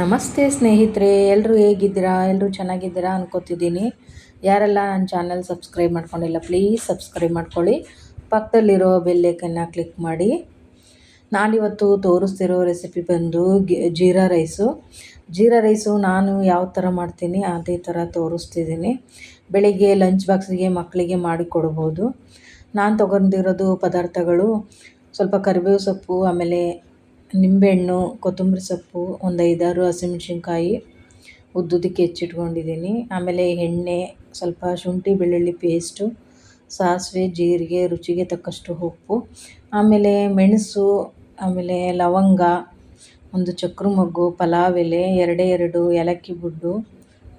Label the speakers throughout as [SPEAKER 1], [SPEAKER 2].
[SPEAKER 1] ನಮಸ್ತೆ ಸ್ನೇಹಿತರೆ ಎಲ್ಲರೂ ಹೇಗಿದ್ದೀರಾ? ಎಲ್ಲರೂ ಚೆನ್ನಾಗಿದ್ದೀರಾ ಅನ್ಕೋತಿದ್ದೀನಿ. ಯಾರೆಲ್ಲ ನನ್ನ ಚಾನಲ್ ಸಬ್ಸ್ಕ್ರೈಬ್ ಮಾಡ್ಕೊಂಡಿಲ್ಲ ಪ್ಲೀಸ್ ಸಬ್ಸ್ಕ್ರೈಬ್ ಮಾಡ್ಕೊಳ್ಳಿ. ಪಕ್ಕದಲ್ಲಿರೋ ಬೆಲ್ಲೇಕನ್ನು ಕ್ಲಿಕ್ ಮಾಡಿ. ನಾನಿವತ್ತು ತೋರಿಸ್ತಿರೋ ರೆಸಿಪಿ ಬಂದು ಜೀರಾ ರೈಸು. ಜೀರಾ ರೈಸು ನಾನು ಯಾವ ಥರ ಮಾಡ್ತೀನಿ ಅದೇ ಥರ ತೋರಿಸ್ತಿದ್ದೀನಿ. ಬೆಳಿಗ್ಗೆ ಲಂಚ್ ಬಾಕ್ಸಿಗೆ ಮಕ್ಕಳಿಗೆ ಮಾಡಿ ಕೊಡ್ಬೋದು. ನಾನು ತೊಗೊಂಡಿರೋದು ಪದಾರ್ಥಗಳು, ಸ್ವಲ್ಪ ಕರಿಬೇವು ಸೊಪ್ಪು, ಆಮೇಲೆ ನಿಂಬೆಹಣ್ಣು, ಕೊತ್ತಂಬರಿ ಸೊಪ್ಪು, ಒಂದು ಐದಾರು ಹಸಿಮೆಣ್ಸಿನ್ಕಾಯಿ ಉದ್ದುದಕ್ಕೆ ಹೆಚ್ಚಿಟ್ಕೊಂಡಿದ್ದೀನಿ. ಆಮೇಲೆ ಎಣ್ಣೆ, ಸ್ವಲ್ಪ ಶುಂಠಿ ಬೆಳ್ಳುಳ್ಳಿ ಪೇಸ್ಟು, ಸಾಸಿವೆ, ಜೀರಿಗೆ, ರುಚಿಗೆ ತಕ್ಕಷ್ಟು ಉಪ್ಪು, ಆಮೇಲೆ ಮೆಣಸು, ಆಮೇಲೆ ಲವಂಗ, ಒಂದು ಚಕ್ರ ಮೊಗ್ಗು ಪಲಾವ್ ಎಲೆ, ಎರಡೇ ಎರಡು ಏಲಕ್ಕಿ ಬುಡ್ಡು,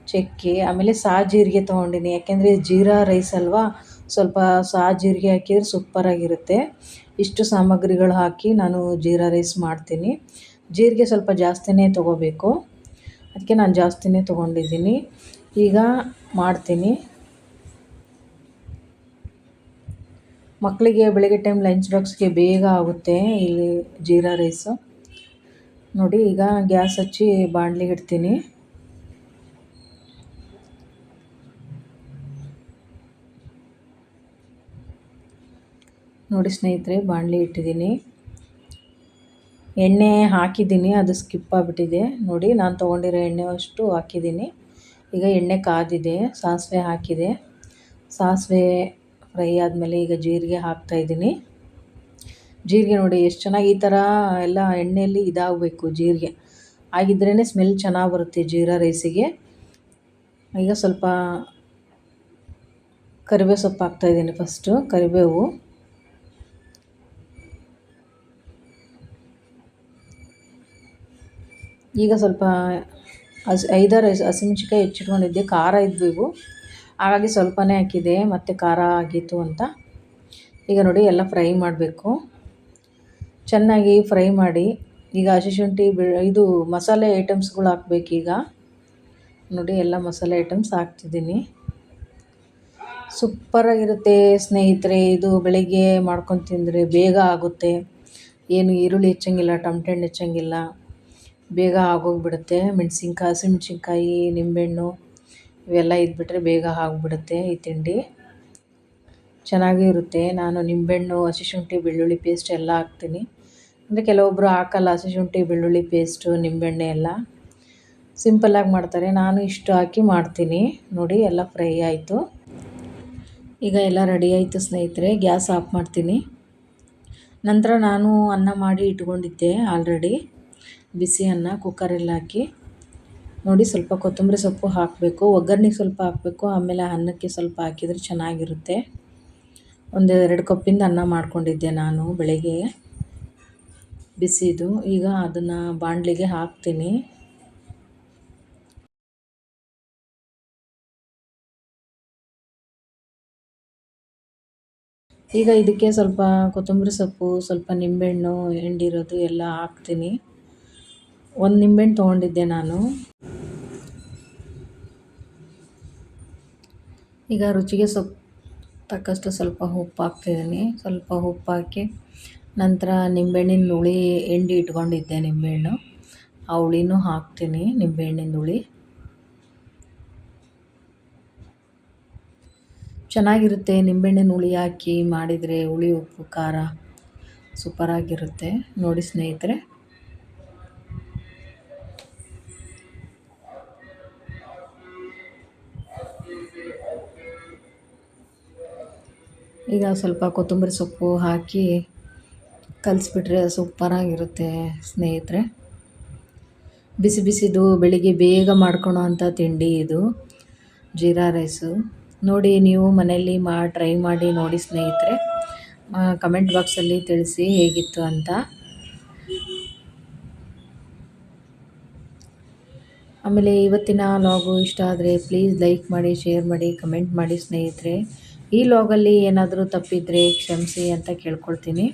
[SPEAKER 1] ಚಕ್ಕೆ, ಆಮೇಲೆ ಸಾಜೀರಿಗೆ ತೊಗೊಂಡಿನಿ. ಯಾಕೆಂದರೆ ಜೀರಾ ರೈಸ್ ಅಲ್ವಾ ಸ್ವಲ್ಪ ಸಾಜೀರಿಗೆ ಹಾಕಿದರೆ ಸೂಪರಾಗಿರುತ್ತೆ ಇಷ್ಟು ಸಾಮಗ್ರಿಗಳು ಹಾಕಿ ನಾನು ಜೀರಾ ರೈಸ್ ಮಾಡ್ತೀನಿ. ಜೀರಿಗೆ ಸ್ವಲ್ಪ ಜಾಸ್ತಿನೇ ತೊಗೋಬೇಕು. ಅದಕ್ಕೆ ನಾನು ಜಾಸ್ತಿನೇ ತೊಗೊಂಡಿದ್ದೀನಿ. ಈಗ ಮಾಡ್ತೀನಿ. ಮಕ್ಕಳಿಗೆ ಬೆಳಗ್ಗೆ ಟೈಮ್ ಲಂಚ್ ಬಾಕ್ಸ್ಗೆ ಬೇಗ ಆಗುತ್ತೆ ಇಲ್ಲಿ ಜೀರಾ ರೈಸು. ನೋಡಿ ಈಗ ಗ್ಯಾಸ್ ಹಚ್ಚಿ ಬಾಣಲಿಗೆ ಇಡ್ತೀನಿ. ನೋಡಿ ಸ್ನೇಹಿತರೆ, ಬಾಣಲಿ ಇಟ್ಟಿದ್ದೀನಿ. ಎಣ್ಣೆ ಹಾಕಿದ್ದೀನಿ, ಅದು ಸ್ಕಿಪ್ ಆಗಿಬಿಟ್ಟಿದೆ. ನೋಡಿ, ನಾನು ತೊಗೊಂಡಿರೋ ಎಣ್ಣೆ ಅಷ್ಟು ಹಾಕಿದ್ದೀನಿ. ಈಗ ಎಣ್ಣೆ ಕಾದಿದೆ, ಸಾಸಿವೆ ಹಾಕಿದೆ. ಸಾಸಿವೆ ಫ್ರೈ ಆದಮೇಲೆ ಈಗ ಜೀರಿಗೆ ಹಾಕ್ತಾಯಿದ್ದೀನಿ ಜೀರಿಗೆ ನೋಡಿ, ಎಷ್ಟು ಚೆನ್ನಾಗಿ ಈ ಥರ ಎಲ್ಲ ಎಣ್ಣೆಯಲ್ಲಿ ಇದಾಗಬೇಕು ಜೀರಿಗೆ. ಆಗಿದ್ರೇ ಸ್ಮೆಲ್ ಚೆನ್ನಾಗಿ ಬರುತ್ತೆ ಜೀರಾ ರೈಸಿಗೆ. ಈಗ ಸ್ವಲ್ಪ ಕರಿಬೇವು ಸೊಪ್ಪು ಹಾಕ್ತಾಯಿದ್ದೀನಿ ಫಸ್ಟು, ಕರಿಬೇವು. ಈಗ ಸ್ವಲ್ಪ ಹಸಿ ಐದಾರು ಹಸಿಮೆಣ್ಸಿನ್ಕಾಯಿ ಹೆಚ್ಚಿಟ್ಕೊಂಡಿದ್ದೆ, ಖಾರ ಇದ್ವು ಇವು. ಹಾಗಾಗಿ ಸ್ವಲ್ಪನೇ ಹಾಕಿದೆ, ಮತ್ತು ಖಾರ ಆಗಿತ್ತು ಅಂತ. ಈಗ ನೋಡಿ, ಎಲ್ಲ ಫ್ರೈ ಮಾಡಬೇಕು. ಚೆನ್ನಾಗಿ ಫ್ರೈ ಮಾಡಿ, ಈಗ ಹಸಿ ಶುಂಠಿ ಬೆ ಇದು ಮಸಾಲೆ ಐಟಮ್ಸ್ಗಳು ಹಾಕ್ಬೇಕೀಗ ನೋಡಿ, ಎಲ್ಲ ಮಸಾಲೆ ಐಟಮ್ಸ್ ಹಾಕ್ತಿದ್ದೀನಿ. ಸೂಪರಾಗಿರುತ್ತೆ ಸ್ನೇಹಿತರೆ, ಇದು ಬೆಳಿಗ್ಗೆ ಮಾಡ್ಕೊಂಡು ತಿಂದರೆ ಬೇಗ ಆಗುತ್ತೆ. ಏನು ಈರುಳ್ಳಿ ಹೆಚ್ಚಂಗಿಲ್ಲ, ಟಮಟೆ ಹಣ್ಣು ಹೆಚ್ಚಂಗಿಲ್ಲ. ಬೇಗ ಆಗೋಗಿಬಿಡುತ್ತೆ. ಮೆಣ್ಸಿನ್ಕಾಯಿ ಹಸಿಮೆಣ್ಸಿನ್ಕಾಯಿ ನಿಂಬೆಹಣ್ಣು ಇವೆಲ್ಲ ಇದ್ಬಿಟ್ರೆ ಬೇಗ ಆಗಿಬಿಡುತ್ತೆ ಈ ತಿಂಡಿ. ಚೆನ್ನಾಗೇ ಇರುತ್ತೆ. ನಾನು ನಿಂಬೆಹಣ್ಣು, ಹಸಿ ಶುಂಠಿ, ಬೆಳ್ಳುಳ್ಳಿ ಪೇಸ್ಟ್ ಎಲ್ಲ ಹಾಕ್ತೀನಿ. ಅಂದರೆ ಕೆಲವೊಬ್ಬರು ಹಾಕಲ್ಲ ಹಸಿ ಶುಂಠಿ, ಬೆಳ್ಳುಳ್ಳಿ ಪೇಸ್ಟು ನಿಂಬೆಹಣ್ಣೆ ಎಲ್ಲ. ಸಿಂಪಲ್ಲಾಗಿ ಮಾಡ್ತಾರೆ. ನಾನು ಇಷ್ಟು ಹಾಕಿ ಮಾಡ್ತೀನಿ. ನೋಡಿ, ಎಲ್ಲ ಫ್ರೈ ಆಯಿತು. ಈಗ ಎಲ್ಲ ರೆಡಿ ಆಯಿತು ಸ್ನೇಹಿತರೆ. ಗ್ಯಾಸ್ ಆಫ್ ಮಾಡ್ತೀನಿ. ನಂತರ ನಾನು ಅನ್ನ ಮಾಡಿ ಇಟ್ಕೊಂಡಿದ್ದೆ ಆಲ್ರೆಡಿ ಬಿಸಿ ಅನ್ನ ಕುಕ್ಕರಲ್ಲಿ ಹಾಕಿ ನೋಡಿ ಸ್ವಲ್ಪ ಕೊತ್ತಂಬರಿ ಸೊಪ್ಪು ಹಾಕಬೇಕು. ಒಗ್ಗರಣೆಗೆ ಸ್ವಲ್ಪ ಹಾಕಬೇಕು. ಆಮೇಲೆ ಅನ್ನಕ್ಕೆ ಸ್ವಲ್ಪ ಹಾಕಿದರೆ ಚೆನ್ನಾಗಿರುತ್ತೆ. ಒಂದು ಎರಡು ಕಪ್ಪಿಂದ ಅನ್ನ ಮಾಡ್ಕೊಂಡಿದ್ದೆ ನಾನು ಬೆಳಗ್ಗೆ. ಬಿಸಿದು. ಈಗ ಅದನ್ನು ಬಾಣಲಿಗೆ ಹಾಕ್ತೀನಿ. ಈಗ ಇದಕ್ಕೆ ಸ್ವಲ್ಪ ಕೊತ್ತಂಬರಿ ಸೊಪ್ಪು, ಸ್ವಲ್ಪ ನಿಂಬೆಹಣ್ಣು ಹಿಂಡಿರೋದು ಎಲ್ಲ ಹಾಕ್ತೀನಿ. ಒಂದು ನಿಂಬೆಹಣ್ಣು ತೊಗೊಂಡಿದ್ದೆ ನಾನು. ಈಗ ರುಚಿಗೆ ಸೊಪ್ಪು ತಕ್ಕಷ್ಟು ಸ್ವಲ್ಪ ಉಪ್ಪು ಹಾಕ್ತಿದ್ದೀನಿ ಸ್ವಲ್ಪ ಉಪ್ಪು ಹಾಕಿ ನಂತರ ನಿಂಬೆಹಣ್ಣಿನ ಹುಳಿ ಎಂಡಿ ಇಟ್ಕೊಂಡಿದ್ದೆ ನಿಂಬೆಹಣ್ಣು. ಆ ಹುಳಿನೂ ಹಾಕ್ತೀನಿ ನಿಂಬೆಹಣ್ಣಿನ ಹುಳಿ. ಚೆನ್ನಾಗಿರುತ್ತೆ ನಿಂಬೆಹಣ್ಣಿನ ಹುಳಿ ಹಾಕಿ ಮಾಡಿದರೆ ಹುಳಿ, ಉಪ್ಪು, ಖಾರ ಸೂಪರಾಗಿರುತ್ತೆ. ನೋಡಿ ಸ್ನೇಹಿತರೆ. ಈಗ ಸ್ವಲ್ಪ ಕೊತ್ತಂಬರಿ ಸೊಪ್ಪು ಹಾಕಿ ಕಲಿಸ್ಬಿಟ್ರೆ ಸೂಪರಾಗಿರುತ್ತೆ ಸ್ನೇಹಿತರೆ. ಬಿಸಿ ಬಿಸಿದು ಬೆಳಿಗ್ಗೆ ಬೇಗ ಮಾಡ್ಕೊಳೋ ಅಂಥ ತಿಂಡಿ ಇದು, ಜೀರಾ ರೈಸು. ನೋಡಿ ನೀವು ಮನೆಯಲ್ಲಿ ಮಾ, ಟ್ರೈ ಮಾಡಿ ನೋಡಿ ಸ್ನೇಹಿತರೆ. ಕಮೆಂಟ್ ಬಾಕ್ಸಲ್ಲಿ ತಿಳಿಸಿ ಹೇಗಿತ್ತು ಅಂತ. ಆಮೇಲೆ ಇವತ್ತಿನ ಲಾಗು ಇಷ್ಟ ಆದರೆ ಪ್ಲೀಸ್ ಲೈಕ್ ಮಾಡಿ, ಶೇರ್ ಮಾಡಿ, ಕಮೆಂಟ್ ಮಾಡಿ ಸ್ನೇಹಿತರೆ. ಈ ಲಾಗಲ್ಲಿ ಏನಾದರೂ ತಪ್ಪಿದರೆ ಕ್ಷಮಿಸಿ ಅಂತ ಕೇಳ್ಕೊಳ್ತೀನಿ.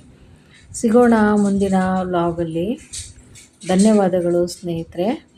[SPEAKER 1] ಸಿಗೋಣ ಮುಂದಿನ ಲಾಗಲ್ಲಿ ಧನ್ಯವಾದಗಳು ಸ್ನೇಹಿತರೆ.